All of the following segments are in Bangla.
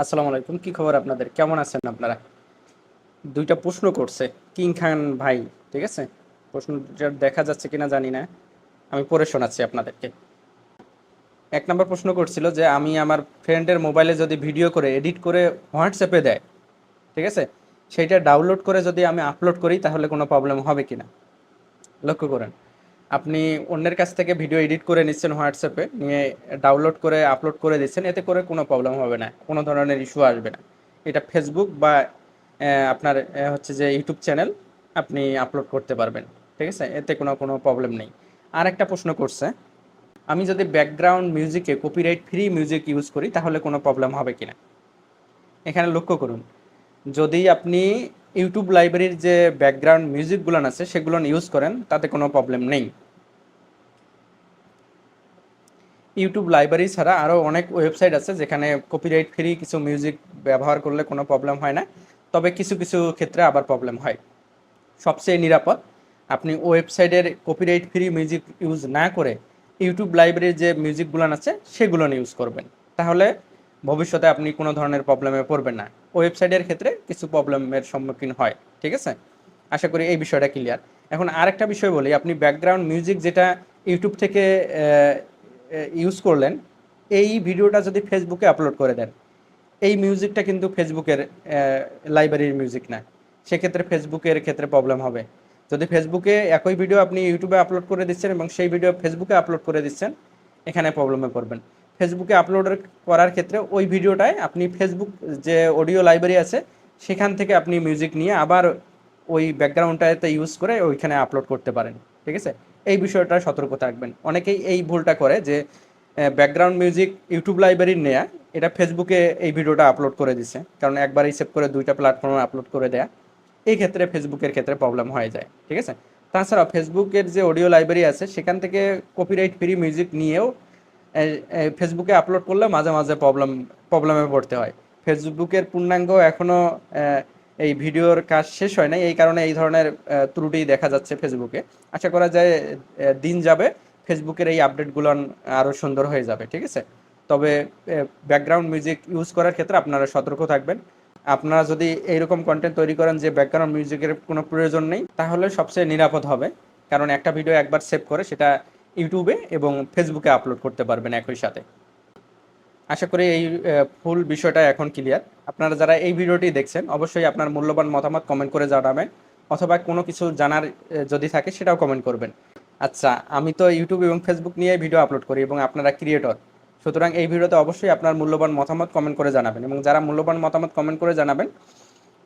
আসসালামু আলাইকুম, কি খবর আপনাদের? কেমন আছেন আপনারা? দুইটা প্রশ্ন করছে, কিং খান ভাই, ঠিক আছে? প্রশ্নটা দেখা যাচ্ছে কিনা জানি না, আমি পড়ে শোনাচ্ছি আপনাদেরকে। এক নম্বর প্রশ্ন করছিল যে, আমি আমার ফ্রেন্ডের মোবাইলে যদি ভিডিও করে এডিট করে হোয়াটসঅ্যাপে দেয়, ঠিক আছে? সেইটা ডাউনলোড করে যদি আমি আপলোড করি, তাহলে কোনো প্রবলেম হবে কিনা? লক্ষ্য করেন। আপনি অন্যের কাছ থেকে ভিডিও এডিট করে নিচ্ছেন হোয়াটসঅ্যাপে নিয়ে ডাউনলোড করে আপলোড করে দিচ্ছেন, এতে করে কোনো প্রবলেম হবে না, কোনো ধরনের ইস্যু আসবে না। এটা ফেসবুক বা আপনার হচ্ছে যে ইউটিউব চ্যানেল আপনি আপলোড করতে পারবেন, ঠিক আছে? এতে কোনো কোনো প্রবলেম নেই। আর একটা প্রশ্ন করছে, আমি যদি ব্যাকগ্রাউন্ড মিউজিকে কপিরাইট ফ্রি মিউজিক ইউজ করি, তাহলে কোনো প্রবলেম হবে কি না এখানে লক্ষ্য করুন। যদি আপনি ইউটিউব লাইব্রেরির যে ব্যাকগ্রাউন্ড মিউজিকগুলো আছে সেগুলো ইউজ করেন, তাতে কোনো প্রবলেম নেই। ইউটিউব লাইব্রেরি ছাড়া আরও অনেক ওয়েবসাইট আছে যেখানে কপিরাইট ফ্রি কিছু মিউজিক ব্যবহার করলে কোনো প্রবলেম হয় না, তবে কিছু কিছু ক্ষেত্রে আবার প্রবলেম হয়। সবচেয়ে নিরাপদ, আপনি ওয়েবসাইটের কপিরাইট ফ্রি মিউজিক ইউজ না করে ইউটিউব লাইব্রেরির যে মিউজিকগুলো আছে সেগুলো ইউজ করবেন। তাহলে ভবিষ্যতে আপনি কোনো ধরনের প্রবলেমে পড়বেন না। ওয়েবসাইটের ক্ষেত্রে কিছু প্রবলেমের সম্মুখীন হয়, ঠিক আছে? আশা করি এই বিষয়টা ক্লিয়ার এখন আরেকটা বিষয় বলি, আপনি ব্যাকগ্রাউন্ড মিউজিক যেটা ইউটিউব থেকে ইউজ করলেন, এই ভিডিওটা যদি ফেসবুকে আপলোড করে দেন, এই মিউজিকটা কিন্তু ফেসবুকের লাইব্রেরির মিউজিক না। সেক্ষেত্রে ফেসবুকের ক্ষেত্রে প্রবলেম হবে। যদি ফেসবুকে একই ভিডিও আপনি ইউটিউবে আপলোড করে দিচ্ছেন এবং সেই ভিডিও ফেসবুকে আপলোড করে দিচ্ছেন, এখানে প্রবলেমে পড়বেন। ফেসবুকে আপলোড করার ক্ষেত্রে ওই ভিডিওটায় আপনি ফেসবুক যে অডিও লাইব্রেরি আছে, সেখান থেকে আপনি মিউজিক নিয়ে আবার ওই ব্যাকগ্রাউন্ডটাতে ইউজ করে ওইখানে আপলোড করতে পারেন, ঠিক আছে? এই বিষয়টা সতর্ক থাকবেন। অনেকেই এই ভুলটা করে যে ব্যাকগ্রাউন্ড মিউজিক ইউটিউব লাইব্রেরির নেয়া, এটা ফেসবুকে এই ভিডিওটা আপলোড করে দিছে, কারণ একবারই সেভ করে দুইটা প্ল্যাটফর্মে আপলোড করে দেয়া, এই ক্ষেত্রে ফেসবুকের ক্ষেত্রে প্রবলেম হয়ে যায়, ঠিক আছে? তাছাড়া ফেসবুকের যে অডিও লাইব্রেরি আছে, সেখান থেকে কপিরাইট ফ্রি মিউজিক নিয়েও ফেসবুকে আপলোড করলে মাঝে মাঝে প্রবলেম প্রবলেমে পড়তে হয়। ফেসবুকের পূর্ণাঙ্গ এখনও এই ভিডিওর কাজ শেষ হয় নাই। এই কারণে এই ধরনের ত্রুটি দেখা যাচ্ছে ফেসবুকে আশা করা যায় দিন যাবে ফেসবুকের এই আপডেটগুলো আরও সুন্দর হয়ে যাবে, ঠিক আছে? তবে ব্যাকগ্রাউন্ড মিউজিক ইউজ করার ক্ষেত্রে আপনারা সতর্ক থাকবেন। আপনারা যদি এইরকম কন্টেন্ট তৈরি করেন যে ব্যাকগ্রাউন্ড মিউজিকের কোনো প্রয়োজন নেই, তাহলে সবচেয়ে নিরাপদ হবে। কারণ একটা ভিডিও একবার সেভ করে, সেটা ইউটিউবে এবং ফেসবুকে আপলোড করতে পারবেন একই সাথে। আশা করি এই ফুল বিষয়টা এখন ক্লিয়ার। আপনারা যারা এই ভিডিওটি দেখছেন, অবশ্যই আপনার মূল্যবান মতামত কমেন্ট করে জানাবেন, অথবা কোনো কিছু জানার যদি থাকে সেটাও কমেন্ট করবেন। আচ্ছা আমি তো ইউটিউব এবং ফেসবুক নিয়ে ভিডিও আপলোড করি এবং আপনারা ক্রিয়েটর। সুতরাং এই ভিডিওতে অবশ্যই আপনার মূল্যবান মতামত কমেন্ট করে জানাবেন এবং যারা মূল্যবান মতামত কমেন্ট করে জানাবেন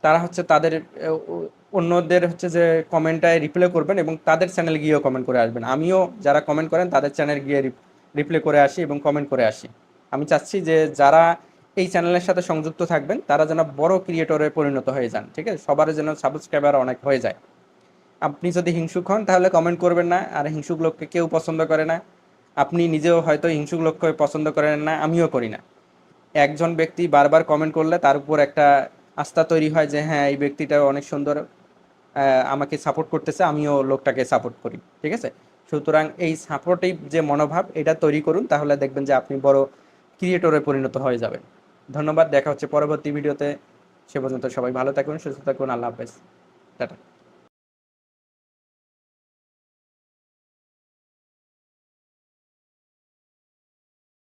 তারা হচ্ছে তাদের অন্যদের হচ্ছে যে কমেন্টটায় রিপ্লাই করবেন এবং তাদের চ্যানেল গিয়েও কমেন্ট করে আসবেন। আমিও যারা কমেন্ট করেন, তাদের চ্যানেল গিয়ে রিপ্লাই করে আসি এবং কমেন্ট করে আসি। আমি চাচ্ছি যে যারা এই চ্যানেলের সাথে সংযুক্ত থাকবেন, তারা যেন বড় ক্রিয়েটরে পরিণত হয়ে যান, ঠিক আছে? সবার যেন সাবস্ক্রাইবার অনেক হয়ে যায়। আপনি যদি হিংসুক হন, তাহলে কমেন্ট করবেন না, আর হিংসুক লোককে কেউ পছন্দ করে না। আপনি নিজেও হয়তো হিংসুক লোককে পছন্দ করেন না, আমিও করি না। একজন ব্যক্তি বারবার কমেন্ট করলে তার উপর একটা আস্থা তৈরি হয় যে হ্যাঁ এই ব্যক্তিটা অনেক সুন্দর আমাকে সাপোর্ট করতেছে, আমিও লোকটাকে সাপোর্ট করি। ঠিক আছে? সুতরাং এই সাপোর্টিভ যে মনোভাব, এটা তৈরি করুন, তাহলে দেখবেন যে আপনি বড় ক্রিয়েটরে পরিণত হয়ে যাবেন। ধন্যবাদ, দেখা হচ্ছে পরবর্তী ভিডিওতে সে পর্যন্ত সবাই ভালো থাকুন, সুস্থ থাকুন, আল্লাহ হাফেজ। টাটা।